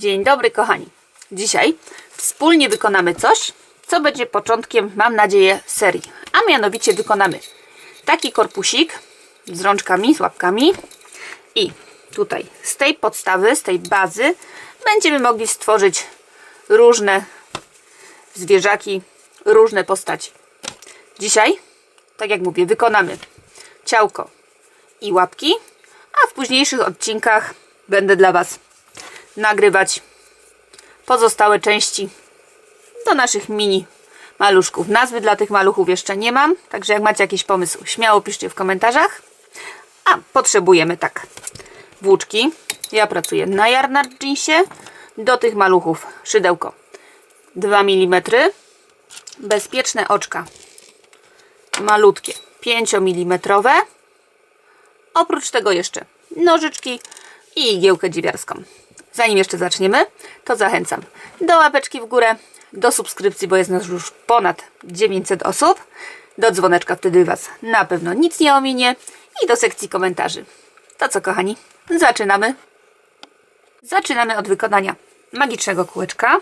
Dzień dobry, kochani. Dzisiaj wspólnie wykonamy coś, co będzie początkiem, mam nadzieję, serii. A mianowicie wykonamy taki korpusik z rączkami, z łapkami i tutaj z tej podstawy, z tej bazy będziemy mogli stworzyć różne zwierzaki, różne postaci. Dzisiaj, tak jak mówię, wykonamy ciałko i łapki, a w późniejszych odcinkach będę dla Was nagrywać pozostałe części do naszych mini maluszków. Nazwy dla tych maluchów jeszcze nie mam, także jak macie jakiś pomysł, śmiało piszcie w komentarzach. A potrzebujemy tak włóczki. Ja pracuję na Yarnard Jeansie. Do tych maluchów szydełko 2 mm. Bezpieczne oczka malutkie 5 mm. Oprócz tego jeszcze nożyczki i igiełkę dziewiarską. Zanim jeszcze zaczniemy, to zachęcam do łapeczki w górę, do subskrypcji, bo jest nas już ponad 900 osób. Do dzwoneczka, wtedy Was na pewno nic nie ominie. I do sekcji komentarzy. To co, kochani? Zaczynamy. Zaczynamy od wykonania magicznego kółeczka.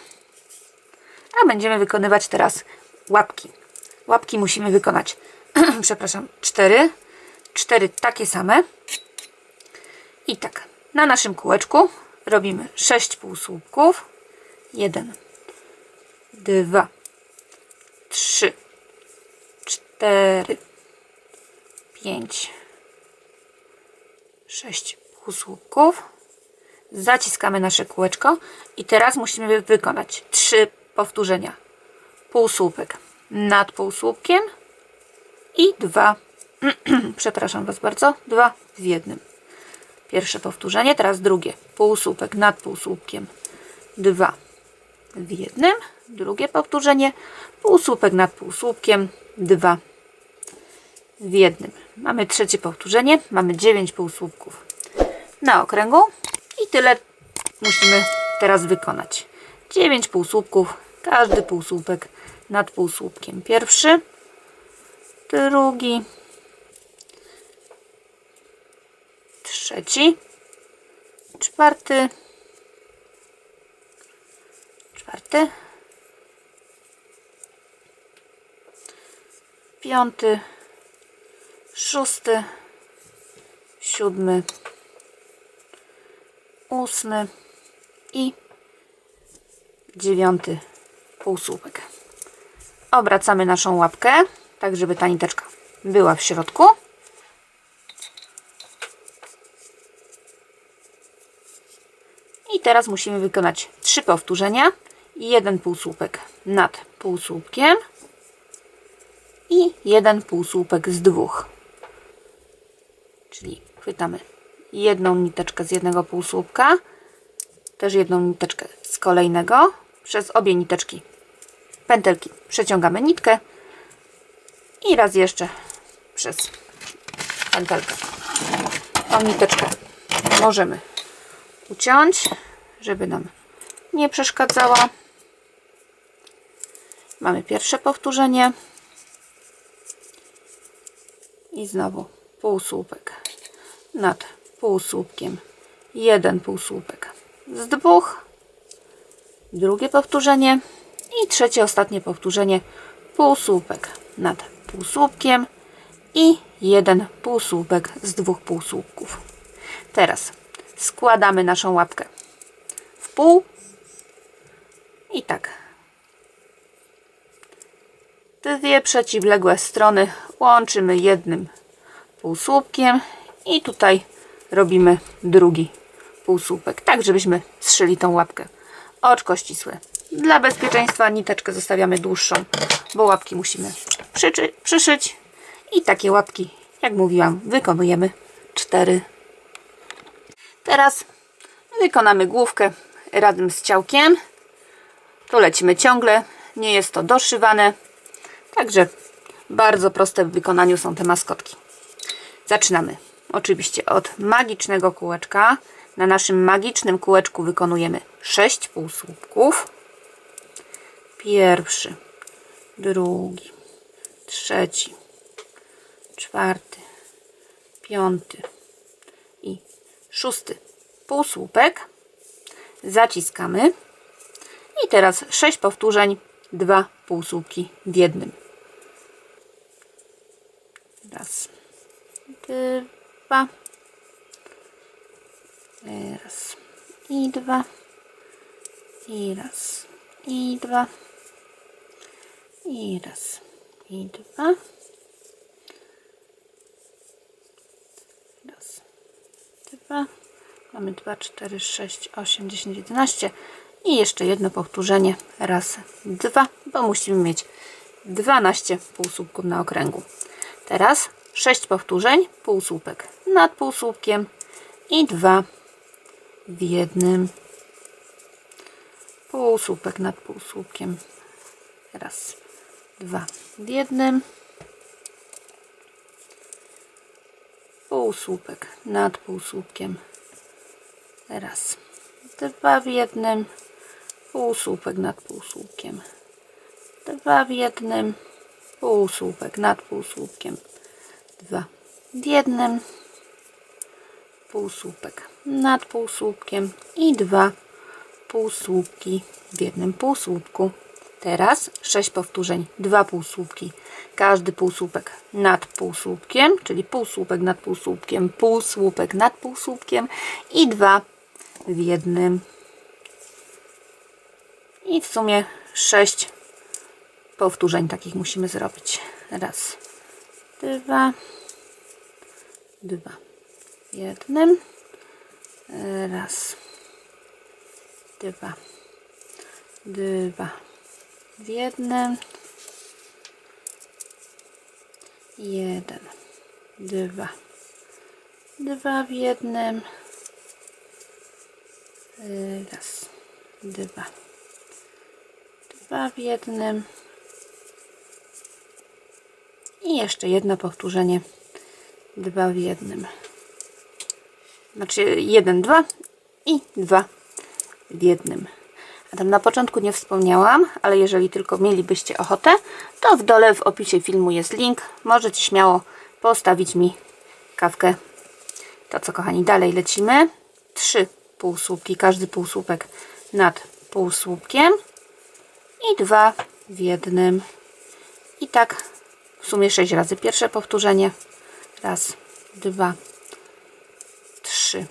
A będziemy wykonywać teraz łapki. Łapki musimy wykonać, przepraszam, cztery. Cztery takie same. I tak, na naszym kółeczku robimy 6 półsłupków. 1, 2, 3, 4, 5, 6 półsłupków. Zaciskamy nasze kółeczko i teraz musimy wykonać 3 powtórzenia. Półsłupek nad półsłupkiem i dwa, przepraszam Was bardzo, dwa w jednym. Pierwsze powtórzenie, teraz drugie. Półsłupek nad półsłupkiem. Dwa w jednym. Drugie powtórzenie. Półsłupek nad półsłupkiem. Dwa w jednym. Mamy trzecie powtórzenie. Mamy dziewięć półsłupków na okręgu. I tyle musimy teraz wykonać. Dziewięć półsłupków. Każdy półsłupek nad półsłupkiem. Pierwszy. Drugi. Trzeci, czwarty, czwarty, piąty, szósty, siódmy, ósmy. I dziewiąty półsłupek. Obracamy naszą łapkę, tak żeby ta niteczka była w środku. I teraz musimy wykonać trzy powtórzenia i jeden półsłupek nad półsłupkiem i jeden półsłupek z dwóch. Czyli chwytamy jedną niteczkę z jednego półsłupka, też jedną niteczkę z kolejnego. Przez obie niteczki pętelki przeciągamy nitkę i raz jeszcze przez pętelkę. Tą niteczkę możemy uciąć, żeby nam nie przeszkadzała. Mamy pierwsze powtórzenie. I znowu półsłupek nad półsłupkiem. Jeden półsłupek z dwóch. Drugie powtórzenie. I trzecie, ostatnie powtórzenie. Półsłupek nad półsłupkiem. I jeden półsłupek z dwóch półsłupków. Teraz składamy naszą łapkę pół. I tak. Dwie przeciwległe strony. Łączymy jednym półsłupkiem i tutaj robimy drugi półsłupek, tak żebyśmy zszyli tą łapkę. Oczko ścisłe. Dla bezpieczeństwa niteczkę zostawiamy dłuższą bo łapki musimy przyszyć. I takie łapki jak mówiłam wykonujemy cztery. Teraz wykonamy główkę razem z ciałkiem. To lecimy ciągle. Nie jest to doszywane. Także bardzo proste w wykonaniu są te maskotki. Zaczynamy oczywiście od magicznego kółeczka. Na naszym magicznym kółeczku wykonujemy 6 półsłupków. Pierwszy, drugi, trzeci, czwarty, piąty, szósty półsłupek zaciskamy. I teraz 6 powtórzeń, dwa półsłupki w jednym. Raz, dwa, raz i dwa, i raz, i dwa, i raz, i dwa. Dwa. Mamy 2, 4, 6, 8, 10, 11. I jeszcze jedno powtórzenie. Raz, dwa, bo musimy mieć 12 półsłupków na okręgu. Teraz 6 powtórzeń, półsłupek nad półsłupkiem i dwa w jednym. Półsłupek nad półsłupkiem. Raz, dwa w jednym. Półsłupek nad półsłupkiem. Raz, dwa w jednym. Półsłupek nad półsłupkiem. Dwa w jednym. Półsłupek nad półsłupkiem. Dwa w jednym. Półsłupek nad półsłupkiem i dwa półsłupki w jednym półsłupku. Teraz sześć powtórzeń, dwa półsłupki. Każdy półsłupek nad półsłupkiem, czyli półsłupek nad półsłupkiem, półsłupek nad półsłupkiem i dwa w jednym. I w sumie sześć powtórzeń takich musimy zrobić. Raz, dwa, dwa w jednym. Raz, dwa, dwa w jednym. Jeden, dwa, dwa w jednym. Raz, dwa, dwa w jednym. I jeszcze jedno powtórzenie. Dwa w jednym. Znaczy jeden, dwa i dwa w jednym. A tam na początku nie wspomniałam, ale jeżeli tylko mielibyście ochotę, to w dole w opisie filmu jest link. Możecie śmiało postawić mi kawkę. To co kochani, dalej lecimy. Trzy półsłupki, każdy półsłupek nad półsłupkiem i dwa w jednym. I tak w sumie sześć razy. Pierwsze powtórzenie. Raz, dwa, trzy,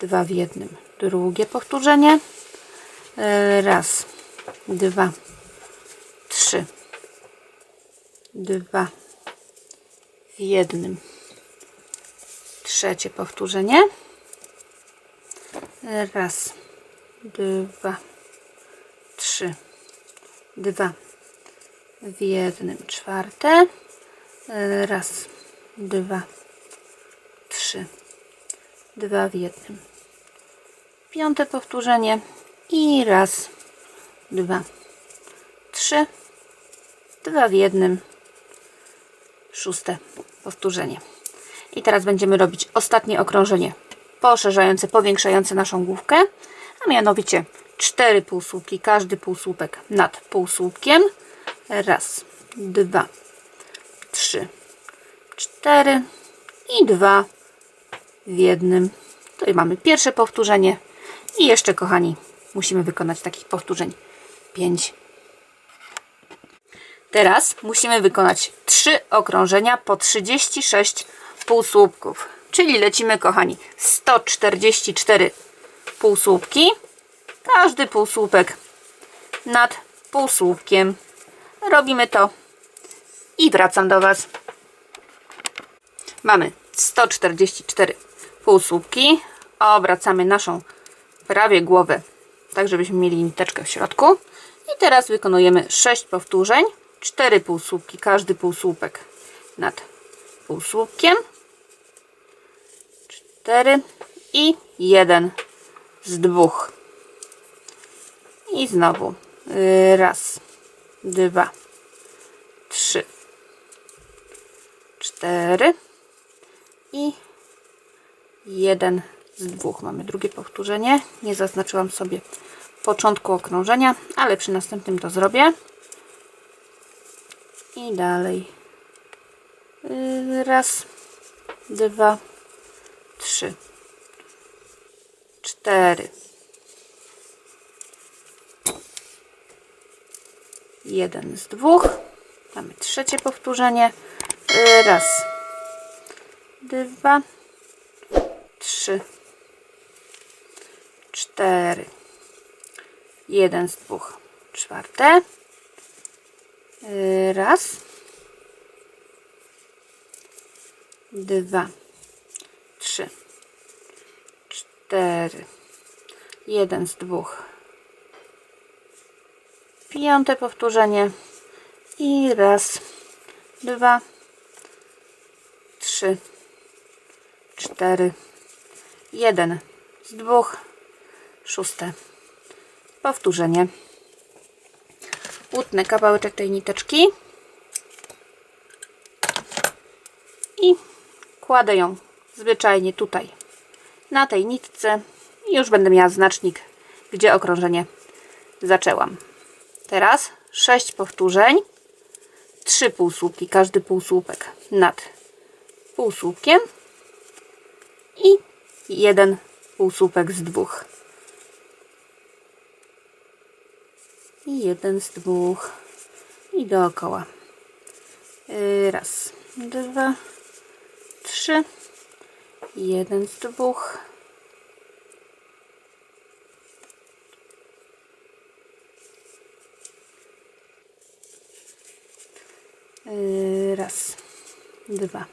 dwa w jednym. Drugie powtórzenie. E, Raz, dwa, trzy, dwa w jednym. Trzecie powtórzenie. Raz, dwa, trzy, dwa w jednym. Czwarte. Raz, dwa, trzy, dwa w jednym. Piąte powtórzenie i raz, dwa, trzy, dwa w jednym. Szóste powtórzenie. I teraz będziemy robić ostatnie okrążenie poszerzające, powiększające naszą główkę, a mianowicie cztery półsłupki, każdy półsłupek nad półsłupkiem. Raz, dwa, trzy, cztery i dwa w jednym. Tutaj mamy pierwsze powtórzenie i jeszcze, kochani, musimy wykonać takich powtórzeń 5. Teraz musimy wykonać 3 okrążenia po 36 półsłupków. Czyli lecimy, kochani, 144 półsłupki. Każdy półsłupek nad półsłupkiem. Robimy to i wracam do Was. Mamy 144 półsłupki. Obracamy naszą prawie głowę, tak żebyśmy mieli niteczkę w środku. I teraz wykonujemy 6 powtórzeń, 4 półsłupki, każdy półsłupek nad półsłupkiem. 4 i 1 z dwóch. I znowu y, raz, dwa, trzy, cztery i jeden z dwóch. Mamy drugie powtórzenie. Nie zaznaczyłam sobie początku okrążenia, ale przy następnym to zrobię. I dalej. Yy, Raz, dwa, trzy, cztery, jeden z dwóch, mamy trzecie powtórzenie, raz, dwa, trzy, cztery, jeden z dwóch, czwarte, raz, dwa, cztery. Jeden z dwóch. Piąte powtórzenie. I raz, dwa, trzy, cztery, jeden z dwóch, szóste powtórzenie. Utnę kawałeczek tej niteczki i kładę ją zwyczajnie tutaj na tej nitce już będę miała znacznik, gdzie okrążenie zaczęłam. Teraz 6 powtórzeń, 3 półsłupki, każdy półsłupek nad półsłupkiem i jeden półsłupek z dwóch. I jeden z dwóch. I dookoła. Yy, Raz, dwa, trzy. Jeden z dwóch. Yy, Raz, dwa,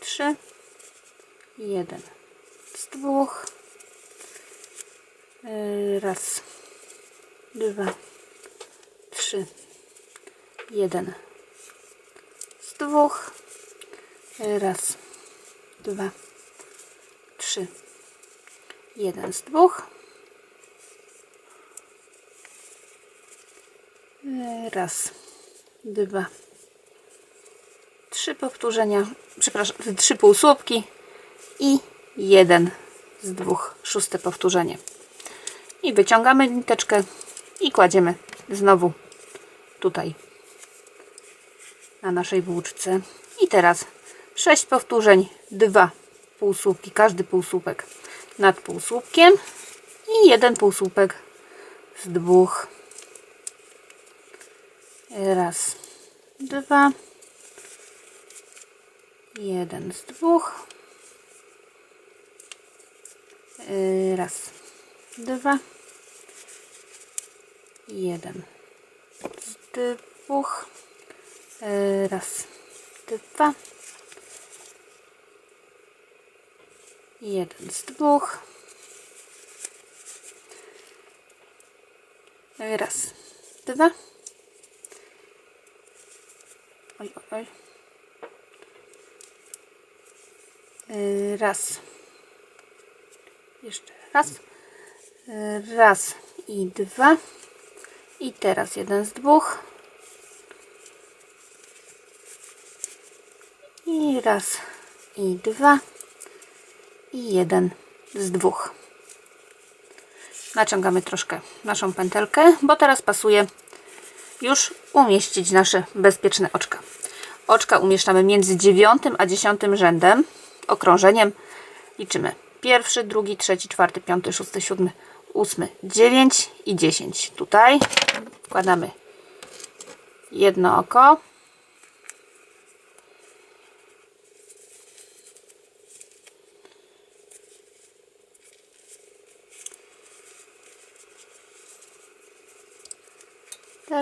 trzy, jeden z dwóch, Yy, raz, dwa, trzy, jeden z dwóch, Yy, raz, dwa, trzy, jeden z dwóch, raz, dwa, trzy powtórzenia, przepraszam, trzy półsłupki i jeden z dwóch, szóste powtórzenie. I wyciągamy niteczkę i kładziemy znowu tutaj na naszej włóczce. I teraz sześć powtórzeń, dwa półsłupki, każdy półsłupek nad półsłupkiem i jeden półsłupek z dwóch. Raz, dwa, jeden z dwóch. Raz, dwa, jeden z dwóch. Raz, dwa, jeden z dwóch. Yy, Raz, dwa. Oj, oj, oj. Yy, Raz. Jeszcze raz. Yy, Raz i dwa. I teraz jeden z dwóch. I raz i dwa. I jeden z dwóch. Naciągamy troszkę naszą pętelkę, bo teraz pasuje już umieścić nasze bezpieczne oczka. Oczka umieszczamy między dziewiątym a dziesiątym rzędem. Okrążeniem liczymy pierwszy, drugi, trzeci, czwarty, piąty, szósty, siódmy, ósmy, dziewięć i dziesięć. Tutaj wkładamy jedno oko.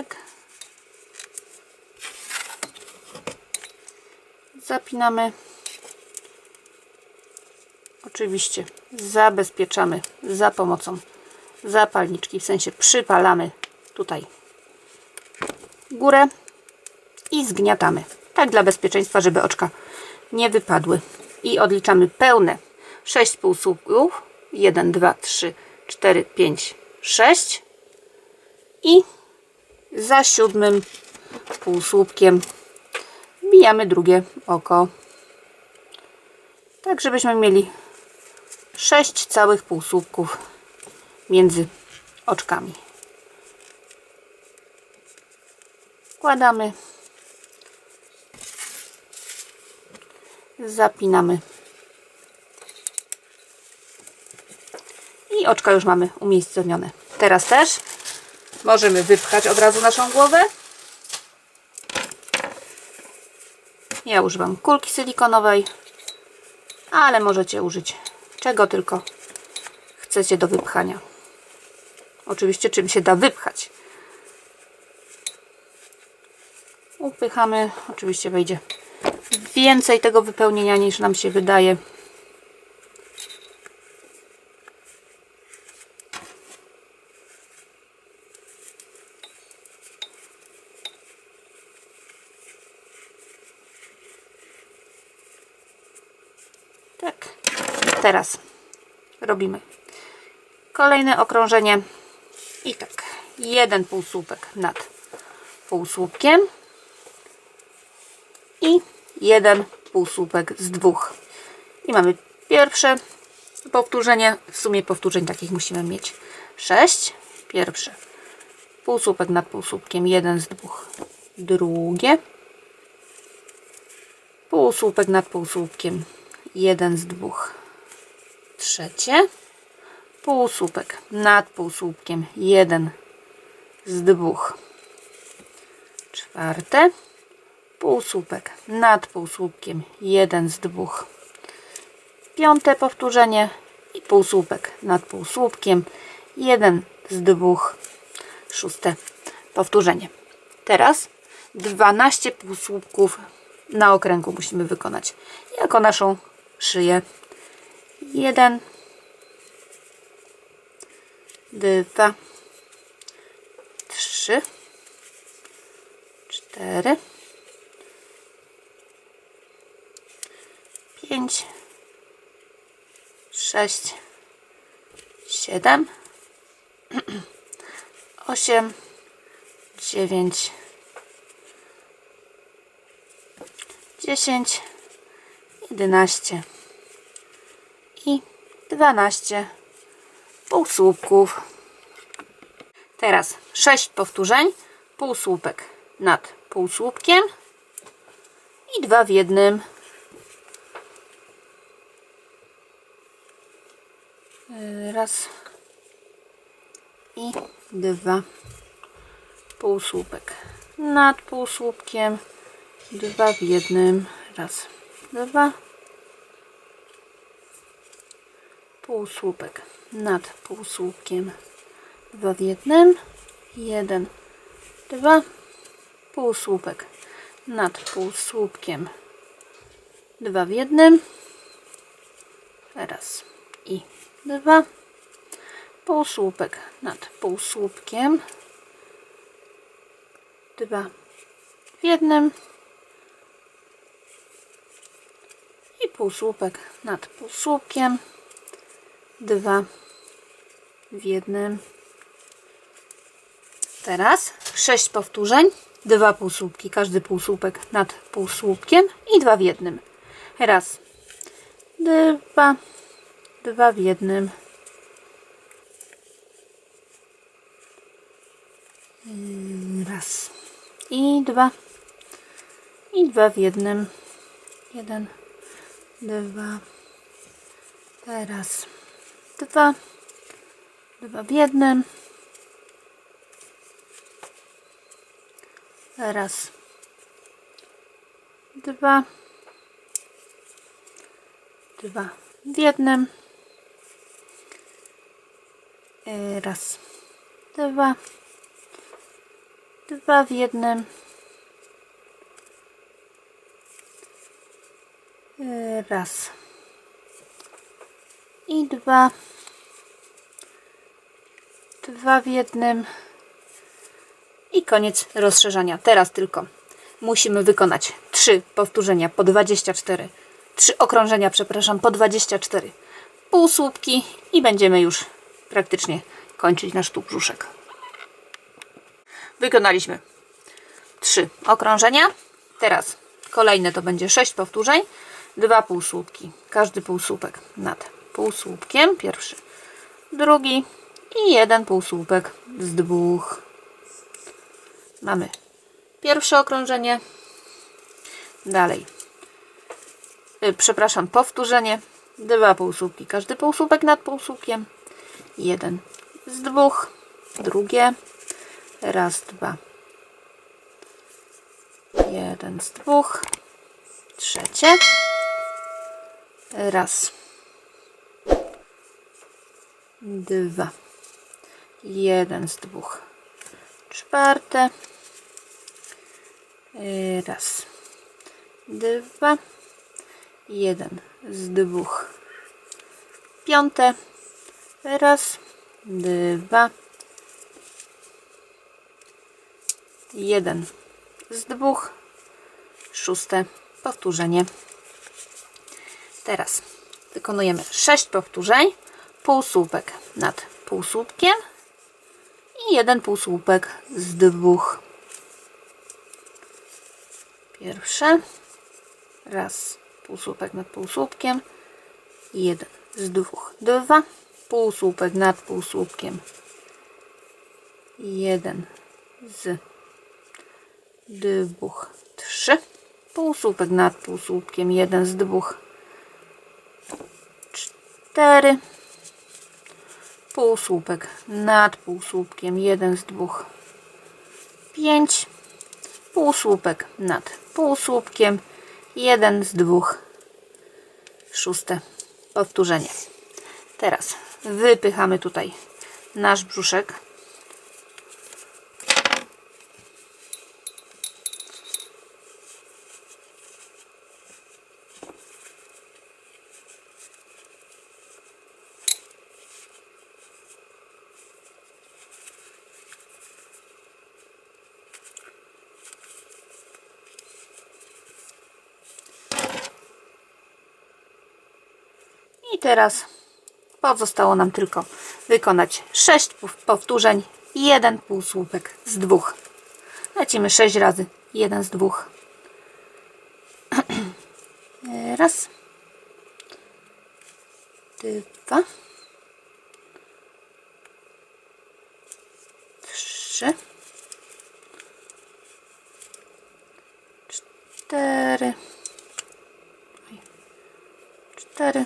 Tak. Zapinamy. Oczywiście zabezpieczamy za pomocą zapalniczki, w sensie przypalamy tutaj górę i zgniatamy. Tak dla bezpieczeństwa, żeby oczka nie wypadły. I odliczamy pełne 6 półsłupków. 1, 2, 3, 4, 5, 6 i za siódmym półsłupkiem bijamy drugie oko. Tak, żebyśmy mieli 6 całych półsłupków między oczkami. Wkładamy. Zapinamy. I oczka już mamy umiejscowione. Teraz też Możemy wypchać od razu naszą głowę. Ja używam kulki silikonowej, ale możecie użyć czego tylko chcecie do wypchania. Oczywiście czym się da wypchać. Upychamy, oczywiście wejdzie więcej tego wypełnienia niż nam się wydaje. Tak. Teraz robimy kolejne okrążenie. I tak jeden półsłupek nad półsłupkiem i jeden półsłupek z dwóch. I mamy pierwsze powtórzenie. W sumie powtórzeń takich musimy mieć 6 pierwsze półsłupek nad półsłupkiem jeden z dwóch drugie. Półsłupek nad półsłupkiem jeden z dwóch trzecie. Półsłupek nad półsłupkiem jeden z dwóch. Czwarte. Półsłupek nad półsłupkiem jeden z dwóch. Piąte powtórzenie i półsłupek nad półsłupkiem jeden z dwóch. Szóste powtórzenie. Teraz 12 półsłupków na okręgu musimy wykonać jako naszą szyję jeden. Dwa. Trzy. Cztery. Pięć. Sześć. Siedem. Osiem. Dziewięć. Dziesięć. Jedenaście i dwanaście półsłupków. Teraz 6 powtórzeń, półsłupek nad półsłupkiem i dwa w jednym. Raz i dwa. Półsłupek nad półsłupkiem, dwa w jednym. Raz, dwa. Półsłupek nad półsłupkiem, dwa w jednym. Jeden, dwa. Półsłupek nad półsłupkiem, dwa w jednym. Raz i dwa. Półsłupek nad półsłupkiem, dwa w jednym. I półsłupek nad półsłupkiem, dwa w jednym. Teraz sześć powtórzeń, dwa półsłupki, każdy półsłupek nad półsłupkiem i dwa w jednym. Raz, dwa, dwa w jednym. Raz i dwa i dwa w jednym. Jeden, dwa. Teraz dwa, dwa w jednym. Raz, dwa, dwa w jednym. Y, Raz, dwa, dwa w jednym. Y, Raz i dwa, dwa w jednym. I koniec rozszerzania. Teraz tylko musimy wykonać 3 powtórzenia po 24. 3 okrążenia, przepraszam, po 24 półsłupki i będziemy już praktycznie kończyć nasz tu brzuszek. Wykonaliśmy 3 okrążenia. Teraz kolejne to będzie 6 powtórzeń, 2 półsłupki. Każdy półsłupek nad półsłupkiem. Pierwszy, drugi i jeden półsłupek z dwóch. Mamy pierwsze okrążenie. Dalej. Y, Przepraszam, powtórzenie. Dwa półsłupki. Każdy półsłupek nad półsłupkiem. Jeden z dwóch. Drugie. Raz, dwa. Jeden z dwóch. Trzecie. Raz. Dwa. Jeden z dwóch. Czwarte. Y, Raz. Dwa. Jeden z dwóch. Piąte. Raz. Dwa. Jeden z dwóch. Szóste powtórzenie. Teraz wykonujemy sześć powtórzeń. Półsłupek nad półsłupkiem i jeden półsłupek z dwóch. Pierwsze. Raz. Półsłupek nad półsłupkiem. Jeden z dwóch. Dwa. Półsłupek nad półsłupkiem. Jeden z dwóch. Trzy. Półsłupek nad półsłupkiem. Jeden z dwóch. Cztery. Półsłupek nad półsłupkiem. Jeden z dwóch. Pięć. Półsłupek nad półsłupkiem. Jeden z dwóch. Szóste powtórzenie. Teraz wypychamy tutaj nasz brzuszek. I teraz pozostało nam tylko wykonać 6 powtórzeń jeden półsłupek z dwóch. Lecimy 6 razy, jeden z dwóch. Raz, dwa, trzy, cztery, cztery.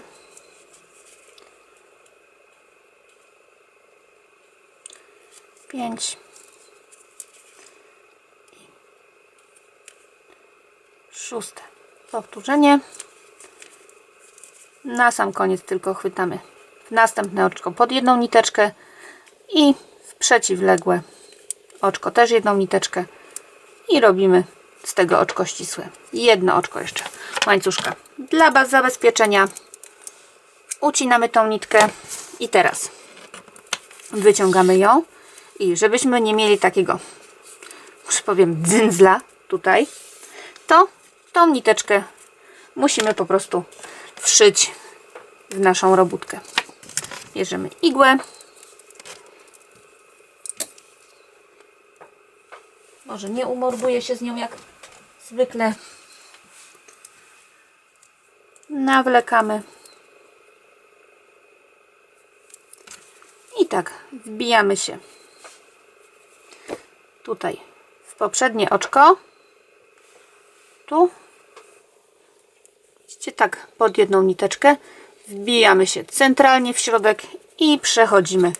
Pięć i szóste powtórzenie. Na sam koniec tylko chwytamy w następne oczko pod jedną niteczkę i w przeciwległe oczko też jedną niteczkę i robimy z tego oczko ścisłe. Jedno oczko jeszcze łańcuszka. Dla zabezpieczenia ucinamy tą nitkę i teraz wyciągamy ją i żebyśmy nie mieli takiego, że powiem, dzyndzla tutaj, to tą niteczkę musimy po prostu wszyć w naszą robótkę. Bierzemy igłę. Może nie umorduję się z nią jak zwykle. Nawlekamy. I tak wbijamy się tutaj w poprzednie oczko. Tu. Widzicie, tak pod jedną niteczkę. Wbijamy się centralnie w środek i przechodzimy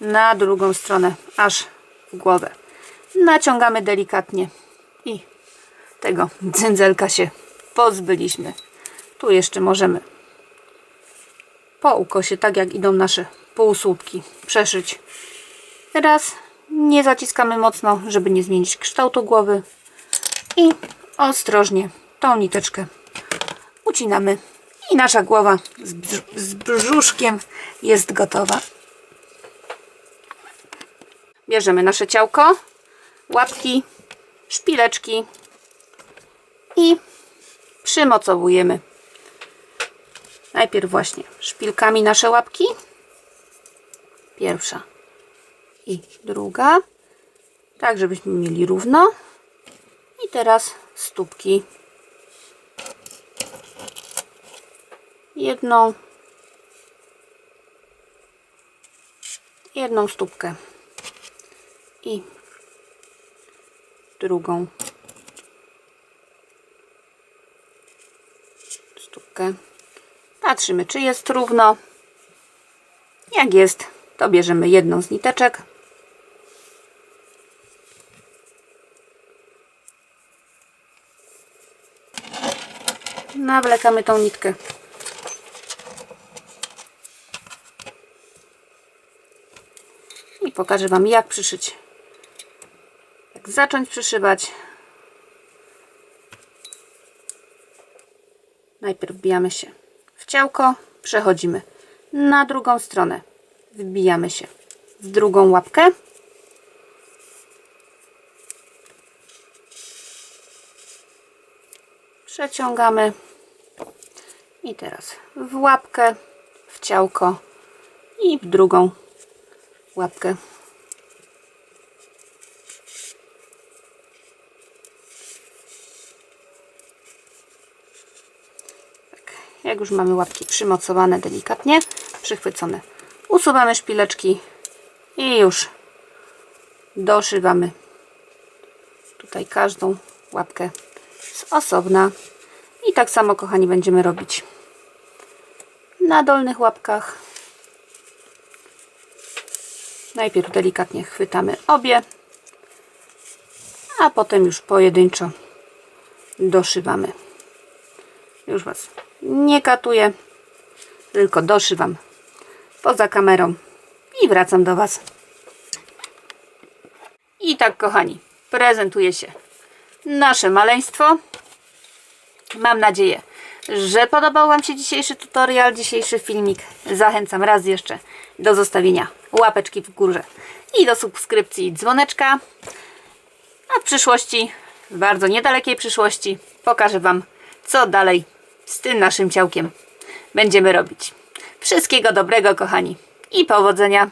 na drugą stronę, aż w głowę. Naciągamy delikatnie i tego dzędzelka się pozbyliśmy. Tu jeszcze możemy po ukosie, tak jak idą nasze półsłupki, przeszyć raz nie zaciskamy mocno, żeby nie zmienić kształtu głowy. I ostrożnie tą niteczkę ucinamy. I nasza głowa z, brz z brzuszkiem jest gotowa. Bierzemy nasze ciałko, łapki, szpileczki i przymocowujemy. Najpierw właśnie szpilkami nasze łapki. Pierwsza i druga. Tak, żebyśmy mieli równo. I teraz stópki. Jedną. Jedną stópkę. I drugą stópkę. Patrzymy, czy jest równo. Jak jest, to bierzemy jedną z niteczek nawlekamy tą nitkę. I pokażę Wam jak przyszyć. Jak zacząć przyszywać. Najpierw wbijamy się w ciałko, przechodzimy na drugą stronę. Wbijamy się w drugą łapkę. Przeciągamy. I teraz w łapkę, w ciałko i w drugą łapkę. Tak, jak już mamy łapki przymocowane delikatnie, przychwycone, usuwamy szpileczki i już doszywamy tutaj każdą łapkę z osobna. I tak samo, kochani, będziemy robić na dolnych łapkach. Najpierw delikatnie chwytamy obie, a potem już pojedynczo doszywamy. Już Was nie katuję, tylko doszywam poza kamerą i wracam do Was. I tak, kochani, prezentuje się nasze maleństwo. Mam nadzieję, że podobał Wam się dzisiejszy tutorial, dzisiejszy filmik. Zachęcam raz jeszcze do zostawienia łapeczki w górze i do subskrypcji i dzwoneczka. A w przyszłości, w bardzo niedalekiej przyszłości, pokażę Wam, co dalej z tym naszym ciałkiem będziemy robić. Wszystkiego dobrego, kochani, i powodzenia!